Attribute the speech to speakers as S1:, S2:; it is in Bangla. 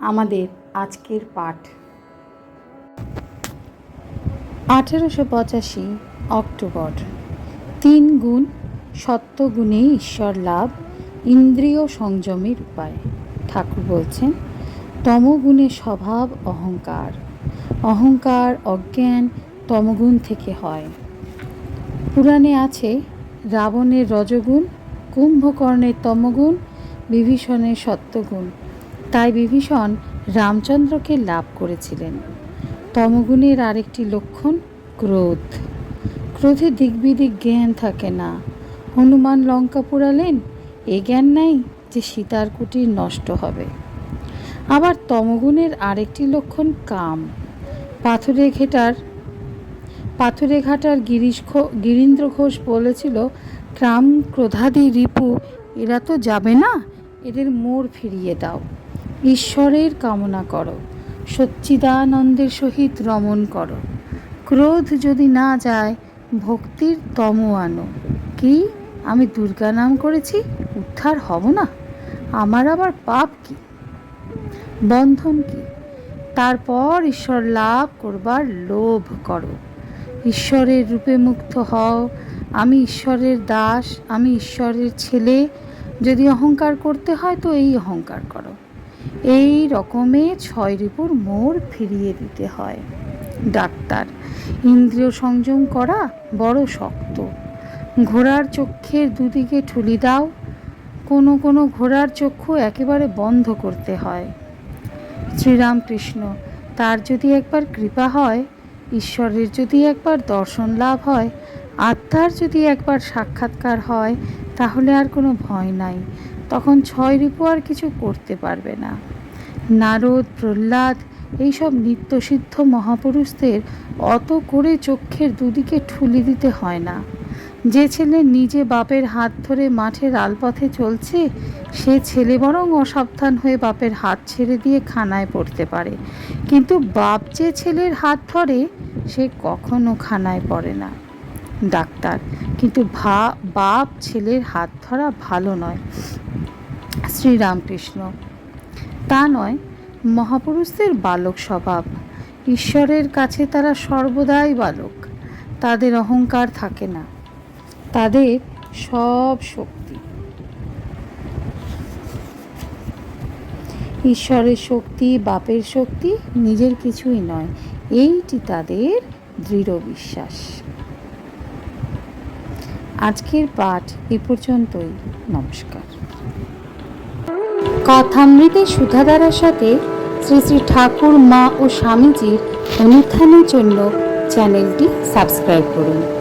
S1: আমাদের আজকের পাঠ। আঠেরোশো পঁচাশি অক্টোবর। তিন গুণ সত্যগুণে ঈশ্বর লাভ ইন্দ্রিয় সংযমের উপায়। ঠাকুর বলছেন, তমগুণে স্বভাব অহংকার। অহংকার অজ্ঞান তমগুণ থেকে হয়। পুরাণে আছে, রাবণের রজগুণ, কুম্ভকর্ণের তমগুণ, বিভীষণের সত্যগুণ। তাই বিভীষণ রামচন্দ্রকে লাভ করেছিলেন। তমগুণের আরেকটি লক্ষণ ক্রোধ। ক্রোধে দিকবিদিক জ্ঞান থাকে না। হনুমান লঙ্কা পোড়ালেন, এ জ্ঞান নাই যে সীতার কুটির নষ্ট হবে। আবার তমগুণের আরেকটি লক্ষণ কাম। পাথরে ঘেটার, পাথরে ঘাটার গিরিশ গিরীন্দ্র ঘোষ বলেছিল, ক্রাম ক্রোধাদি রিপু, এরা তো যাবে না, এদের মোড় ফিরিয়ে দাও। ঈশ্বরের কামনা করো, সচ্চিদানন্দের সহিত রমণ করো। ক্রোধ যদি না যায়, ভক্তির তম আনো। কি? আমি দুর্গা নাম করেছি? উদ্ধার হব না? আমার আবার পাপ কি? বন্ধন কি? তারপর ঈশ্বর লাভ করবার লোভ করো। ঈশ্বরের রূপে মুক্ত হও। আমি ঈশ্বরের দাস, আমি ঈশ্বরের ছেলে। যদি অহংকার করতে হয় তো এই অহংকার করো। এই রকমে ছয় রিপুর মোড় ফিরিয়ে দিতে হয়। ডাক্তার, ইন্দ্রিয় সংযম করা বড় শক্ত। ঘোড়ার চক্ষের দুদিকে ঠুলি দাও, কোনো কোনো ঘোড়ার চক্ষু একেবারে বন্ধ করতে হয়। শ্রীরামকৃষ্ণ, তার যদি একবার কৃপা হয়, ঈশ্বরের যদি একবার দর্শন লাভ হয়, আত্মার যদি একবার সাক্ষাৎকার হয়, তাহলে আর কোনো ভয় নাই। তখন ছয় রিপু আর কিছু করতে পারবে না। নারদ, প্রহ্লাদ এইসব নিত্যসিদ্ধ মহাপুরুষদের অত করে চক্ষের দুদিকে ঠুলি দিতে হয় না। যে ছেলে নিজে বাপের হাত ধরে মাঠের আলপথে চলছে, সে ছেলে বরং অসাবধান হয়ে বাপের হাত ছেড়ে দিয়ে খানায় পড়তে পারে। কিন্তু বাপ যে ছেলের হাত ধরে, সে কখনো খানায় পড়ে না। ডাক্তার, কিন্তু ভা, বাপ ছেলের হাত ধরা ভালো নয়। শ্রীরামকৃষ্ণ। তা নয়, মহাপুরুষদের বালক স্বভাব। ঈশ্বরের কাছে তারা সর্বদাই বালক। তাদের অহংকার থাকে না। তাদের সব শক্তি। ঈশ্বরের শক্তি, বাপের শক্তি নিজের কিছুই নয়। এইটি তাদের দৃঢ় বিশ্বাস। আজকের পাঠ এ পর্যন্তই। নমস্কার। কথামৃতে সুধাধারার সাথে শ্রী শ্রী ঠাকুর মা ও স্বামীজির অনুষ্ঠানের জন্য চ্যানেলটি সাবস্ক্রাইব করুন।